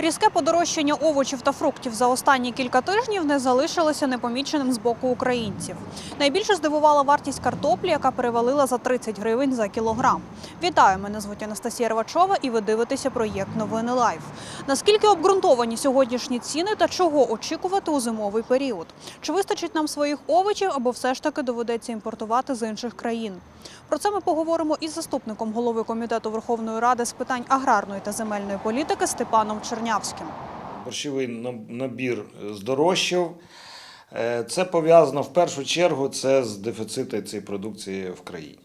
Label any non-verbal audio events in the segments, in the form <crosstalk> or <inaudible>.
Різке подорожчання овочів та фруктів за останні кілька тижнів не залишилося непоміченим з боку українців. Найбільше здивувала вартість картоплі, яка перевалила за 30 гривень за кілограм. Вітаю! Мене звуть Анастасія Рвачова, і ви дивитеся проєкт Новини Лайф. Наскільки обґрунтовані сьогоднішні ціни та чого очікувати у зимовий період? Чи вистачить нам своїх овочів або все ж таки доведеться імпортувати з інших країн? Про це ми поговоримо із заступником голови комітету Верховної Ради з питань аграрної та земельної політики Степаном Чернявським. борщовий набір здорожчав. Е, Це пов'язано в першу чергу це з дефіцитом цієї продукції в країні.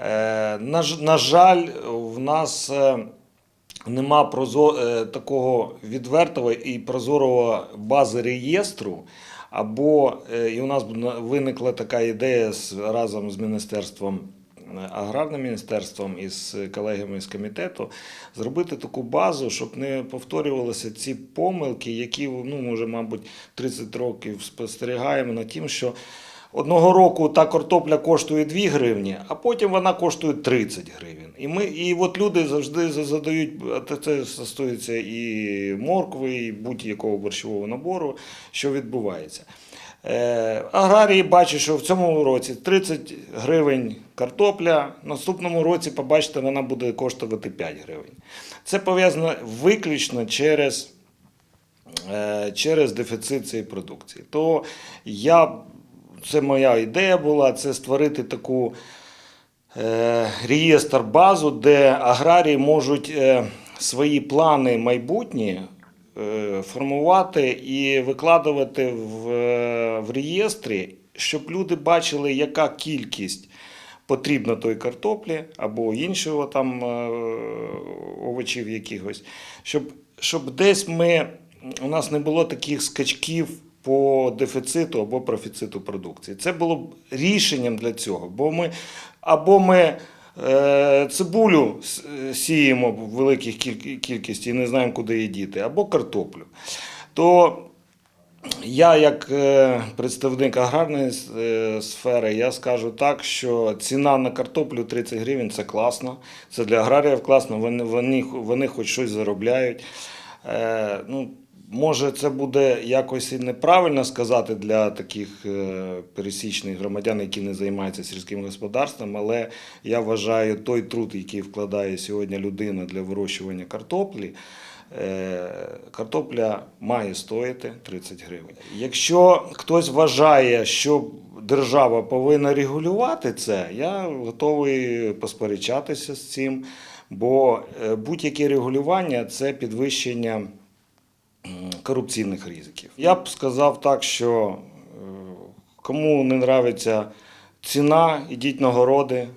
Е, На, жаль, в нас е, нема е, такого відвертого і прозорого бази реєстру. Або е, і у нас виникла така ідея разом з міністерством е, аграрним міністерством і з колегами з комітету зробити таку базу, щоб не повторювалися ці помилки, які ну, ми вже, мабуть, 30 років спостерігаємо на тим, що одного року та картопля коштує 2 гривні, а потім вона коштує 30 гривень. І, ми, і от люди завжди задають, це стосується і моркви, і будь-якого борщового набору, що відбувається. Е, аграрії бачать, що в цьому році 30 гривень картопля, наступному році, побачите, вона буде коштувати 5 гривень. Це пов'язано виключно через, е, через дефіцит цієї продукції. То я, це моя ідея була, це створити таку е, реєстр базу, де аграрії можуть е, свої плани майбутні формувати і викладувати в, е, в реєстрі, щоб люди бачили, яка кількість потрібна тої картоплі або іншого там е, овочів якихось, щоб, щоб десь ми, у нас не було таких скачків по дефіциту або профіциту продукції. Це було б рішенням для цього, бо ми або ми е, цибулю с- е, сіємо в великих кількості і не знаємо, куди її діти, або картоплю. То я, як е, представник аграрної е, сфери, я скажу так, що ціна на картоплю 30 гривень це класно. Це для аграріїв класно, вони, вони, вони хоч щось заробляють. Е, ну, може, це буде якось і неправильно сказати для таких е, пересічних громадян, які не займаються сільським господарством, але я вважаю той труд, який вкладає сьогодні людина для вирощування картоплі. Е, Картопля має стоїти 30 гривень. Якщо хтось вважає, що держава повинна регулювати це, я готовий посперечатися з цим, бо е, будь-яке регулювання це підвищення корупційних ризиків. Я б сказав так, що е, кому не нравиться ціна, ідіть на городи,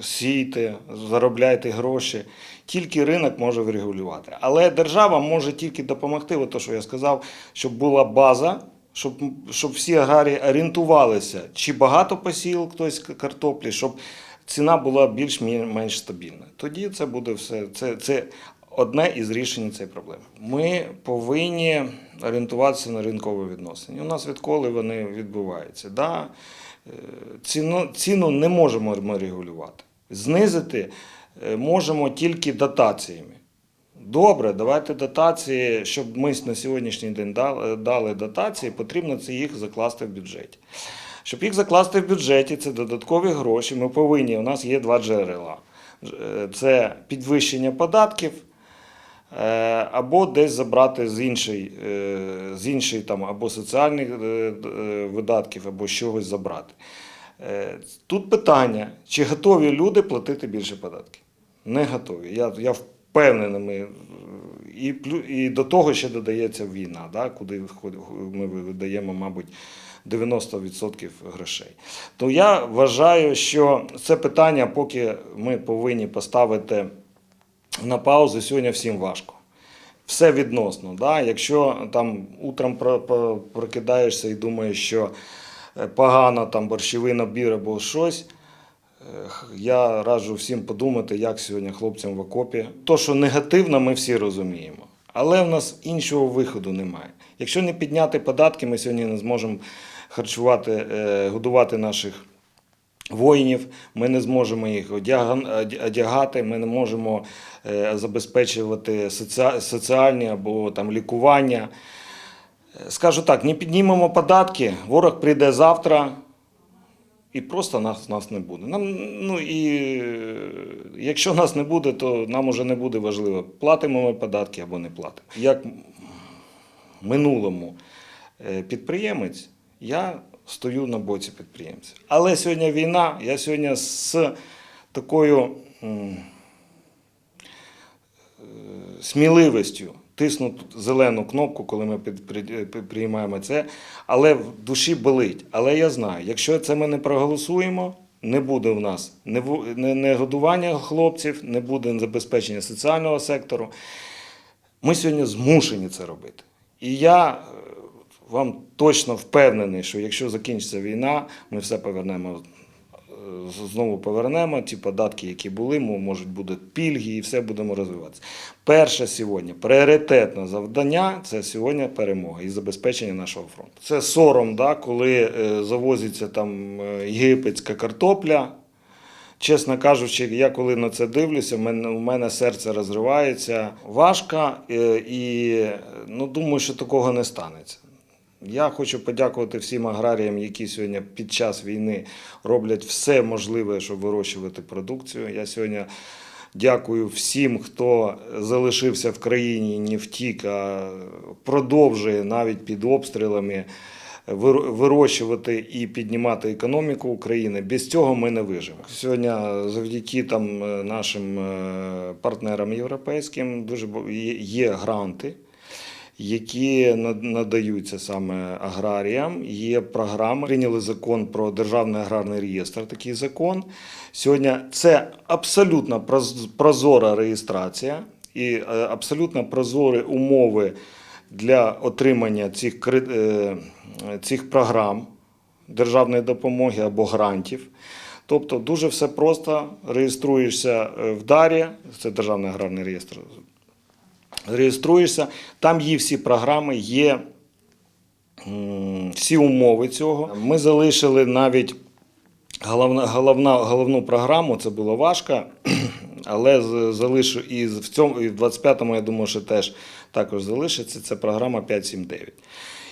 сійте, заробляйте гроші. Тільки ринок може врегулювати. Але держава може тільки допомогти, от то, що я сказав, щоб була база, щоб, щоб всі аграрії орієнтувалися, чи багато посіяв хтось картоплі, щоб ціна була більш-менш стабільна. Тоді це буде все. Це, це одне із рішень цієї проблеми. Ми повинні орієнтуватися на ринкові відносини. У нас відколи вони відбуваються. Да? Е, Ціну, ціну не можемо ми регулювати. Знизити е, можемо тільки дотаціями. Добре, давайте дотації, щоб ми на сьогоднішній день дали, дотації, потрібно це їх закласти в бюджеті. Щоб їх закласти в бюджеті, це додаткові гроші. Ми повинні, у нас є два джерела. Е, Це підвищення податків або десь забрати з іншої, е, з іншої там, або соціальних е, е, видатків, або чогось забрати. Е, Тут питання, чи готові люди платити більше податків? Не готові. Я, я впевнений, ми, і, і до того ще додається війна, да, куди ми видаємо, мабуть, 90% грошей. То я вважаю, що це питання, поки ми повинні поставити на паузу, сьогодні всім важко. Все відносно. Да? Якщо там утром про- про- прокидаєшся і думаєш, що е, погано там борщовий набір або щось. е, Я раджу всім подумати, як сьогодні хлопцям в окопі. То, що негативно, ми всі розуміємо. Але в нас іншого виходу немає. Якщо не підняти податки, ми сьогодні не зможемо харчувати, е, годувати наших воїнів, ми не зможемо їх одягати, ми не можемо е, забезпечувати соціальні або там лікування. Е, Скажу так, не піднімемо податки, ворог прийде завтра і просто нас, нас не буде. Нам, ну, і, е, якщо нас не буде, то нам уже не буде важливо, платимо ми податки або не платимо. Як минулому підприємець, я стою на боці підприємця. Але сьогодні війна, я сьогодні з такою е, сміливістю тисну зелену кнопку, коли ми е, приймаємо це, але в душі болить. Але я знаю, якщо це ми не проголосуємо, не буде в нас не годування хлопців, не буде забезпечення соціального сектору. Ми сьогодні змушені це робити. І я е, вам точно впевнений, що якщо закінчиться війна, ми все повернемо. е, Знову повернемо ті податки, які були, можуть бути пільги, і все будемо розвиватися. Перше сьогодні пріоритетне завдання це сьогодні перемога і забезпечення нашого фронту. Це сором, да, коли е, завозиться там е, єгипетська картопля, Чесно кажучи, я коли на це дивлюся, в мене, у мене серце розривається. Важко і ну, думаю, що такого не станеться. Я хочу подякувати всім аграріям, які сьогодні під час війни роблять все можливе, щоб вирощувати продукцію. Я сьогодні дякую всім, хто залишився в країні, не втік, а продовжує навіть під обстрілами вирощувати і піднімати економіку України. Без цього ми не виживемо. Сьогодні завдяки там е, нашим е, партнерам європейським дуже є гранти. Які надаються саме аграріям, є програми. Прийняли закон про державний аграрний реєстр. Такий закон. Сьогодні це абсолютно прозора реєстрація і е, абсолютно прозорі умови для отримання цих, е, цих програм державної допомоги або грантів. Тобто дуже все просто. Реєструєшся е, в Дарі, це державний аграрний реєстр. Реєструєшся, там є всі програми, є всі умови цього. Ми залишили навіть головна, головна, головну програму, це було важко, <clears throat> але залишу і в цьому, і в 25-му, я думаю, що теж також залишиться. Це програма 579.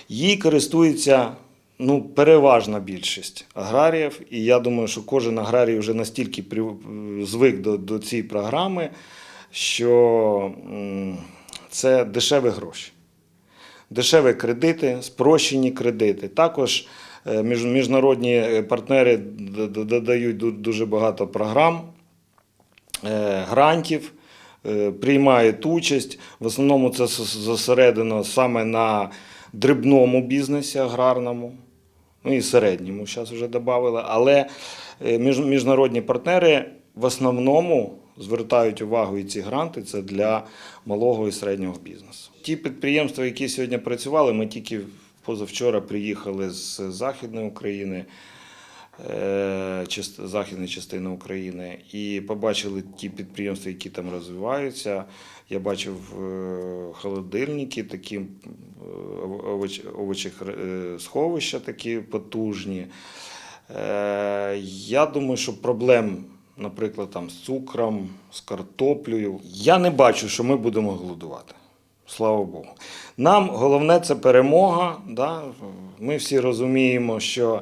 Їй користується ну, переважна більшість аграріїв, і я думаю, що кожен аграрій вже настільки звик до, до цієї програми, що це дешеві гроші дешеві кредити, спрощені кредити. Також е, міжнародні е, партнери додають дуже багато програм, е, грантів, приймають участь. В основному це зос- зосередено саме на дрібному бізнесі аграрному. Ну і середньому зараз вже додали. Але міжнародні партнери в основному звертають увагу і ці гранти це для малого і середнього бізнесу. Ті підприємства, які сьогодні працювали, ми тільки позавчора приїхали з Західної України. е, західної частини України і побачили ті підприємства, які там розвиваються. Я бачив е, холодильники, такі е, овочі сховища такі потужні. Я думаю, що проблем, наприклад, там, з цукром, з картоплею, я не бачу, що ми будемо голодувати. Слава Богу. Нам головне це перемога. Да? Ми всі розуміємо, що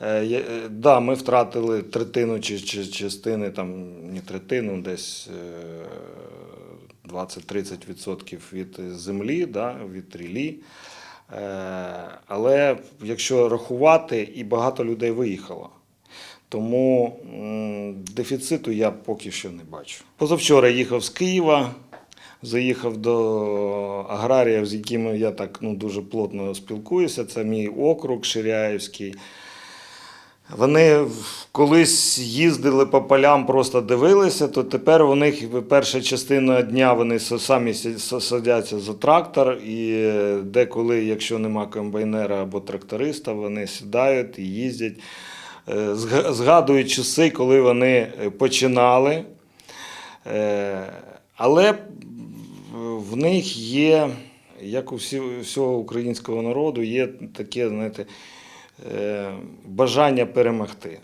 е, е, да, ми втратили третину чи, чи частини, там, не третину, десь е, 20-30% від землі, да, від рілі. Е, Але якщо рахувати, і багато людей виїхало. Тому дефіциту я поки що не бачу. Позавчора їхав з Києва, заїхав до аграріїв, з якими я так ну, дуже плотно спілкуюся. Це мій округ Ширяївський. Вони колись їздили по полям, просто дивилися, то тепер у них перша частина дня вони самі садяться за трактор, і деколи, якщо нема комбайнера або тракториста, вони сідають і їздять. Е, Згадують часи, коли вони е, починали. Е, Але в них є, як у всього українського народу, є таке, знаєте, бажання перемогти.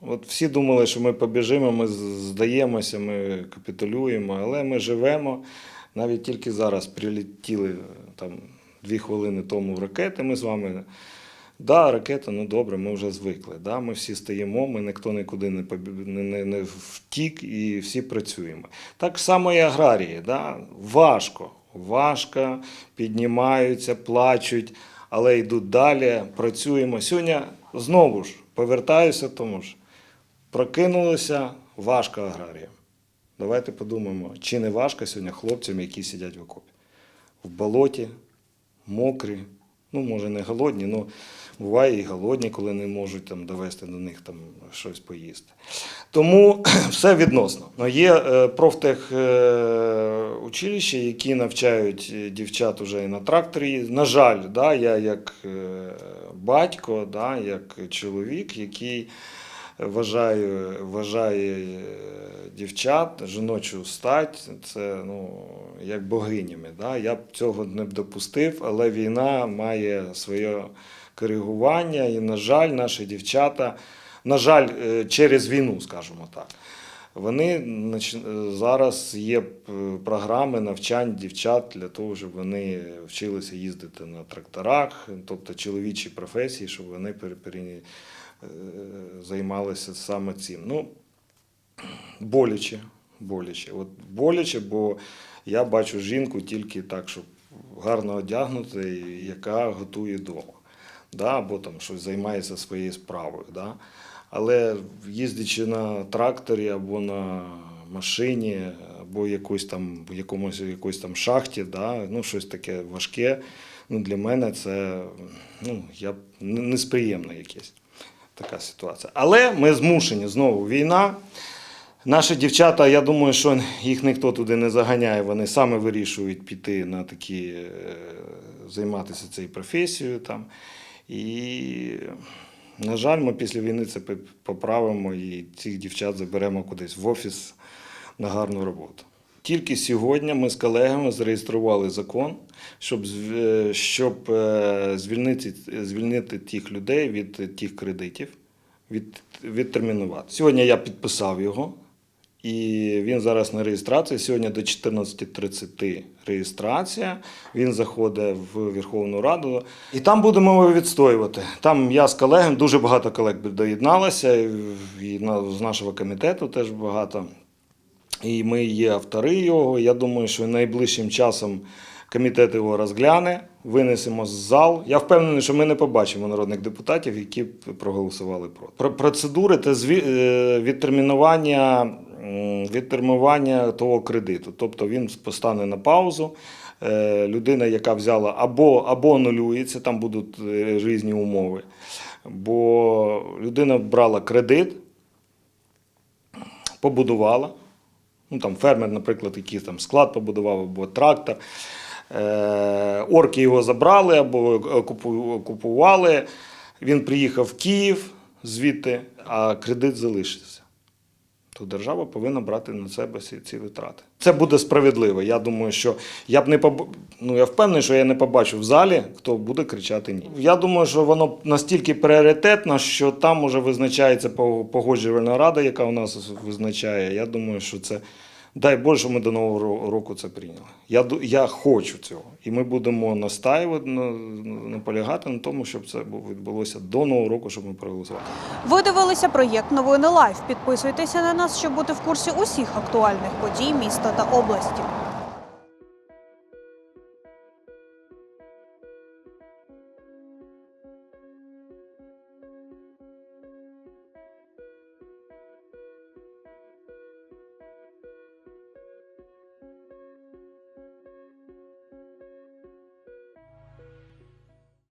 От всі думали, що ми побіжимо, ми здаємося, ми капітулюємо, але ми живемо. Навіть тільки зараз прилетіли там дві хвилини тому ракети. Ми з вами. Да, ракета, ну добре, ми вже звикли. Да? Ми всі стоїмо, ми ніхто нікуди не, не, не, втік і всі працюємо. Так само і аграрії. Да? Важко, важко, піднімаються, плачуть, але йдуть далі, працюємо. Сьогодні знову ж повертаюся, тому ж прокинулося важко аграріям. Давайте подумаємо, чи не важко сьогодні хлопцям, які сидять в окопі. В болоті, мокрі, ну, може, не голодні, але буває і голодні, коли не можуть там, довести до них там, щось поїсти. Тому <clears throat> все відносно. Ну, Є е, профтех е, училища, які навчають е, дівчат уже і на тракторі. На жаль, да, я як батько, да, як чоловік, який вважаю, вважає дівчат, жіночу стать, це ну, як богинями. Да? Я б цього не б допустив, але війна має своє коригування, і, на жаль, наші дівчата, на жаль, е, через війну, скажімо так. Вони е, зараз є е, програми навчань дівчат для того, щоб вони вчилися їздити на тракторах, тобто чоловічі професії, щоб вони займалися саме цим. Ну, боляче, боляче. От боляче, бо я бачу жінку тільки так, щоб гарно одягнути, яка готує вдома. Да? Або там щось займається своєю справою. Да? Але їздячи на тракторі або на машині, або якось там, якомусь якоїсь там шахті, да? ну, щось таке важке, ну, для мене це ну, я, б- не- несприємно якесь така ситуація. Але ми змушені знову війна. Наші дівчата, я думаю, що їх ніхто туди не заганяє, вони саме вирішують піти на такі, е, займатися цією професією. І, на жаль, ми після війни це поправимо і цих дівчат заберемо кудись в офіс на гарну роботу. Тільки сьогодні ми з колегами зареєстрували закон, щоб, е, щоб е, звільнити, звільнити тих людей від тих кредитів, від, відтермінувати. Сьогодні я підписав його, і він зараз на реєстрації. Сьогодні до 14.30 реєстрація. Він заходить в Верховну Раду. І там будемо його відстоювати. Там я з колегами, дуже багато колег доєдналося, і з нашого комітету теж багато. І ми є автори його. Я думаю, що найближчим часом комітет його розгляне, винесемо з зал. Я впевнений, що ми не побачимо народних депутатів, які проголосували проти. Про процедури та е, відтермінування, м, відтермінування того кредиту. Тобто він постане на паузу. Е, Людина, яка взяла або, або анулюється, там будуть е, різні умови. Бо людина брала кредит, побудувала. Ну, там фермер, наприклад, який там склад побудував або трактор. Е, орки його забрали або окупували. Він приїхав в Київ звідти, а кредит залишився. То держава повинна брати на себе ці, витрати. Це буде справедливо. Я думаю, що я б не поб... ну, я впевнений, що я не побачу в залі, хто буде кричати ні. Я думаю, що воно настільки пріоритетно, що там уже визначається по- погоджувальна рада, яка у нас визначає. Я думаю, що це дай Боже, ми до нового року це прийняли. Я, я хочу цього. І ми будемо настаювати, на- наполягати на тому, щоб це бу- відбулося до нового року, щоб ми проголосували. Ви дивилися проєкт Новини Лайф. Підписуйтеся на нас, щоб бути в курсі усіх актуальних подій міста та області.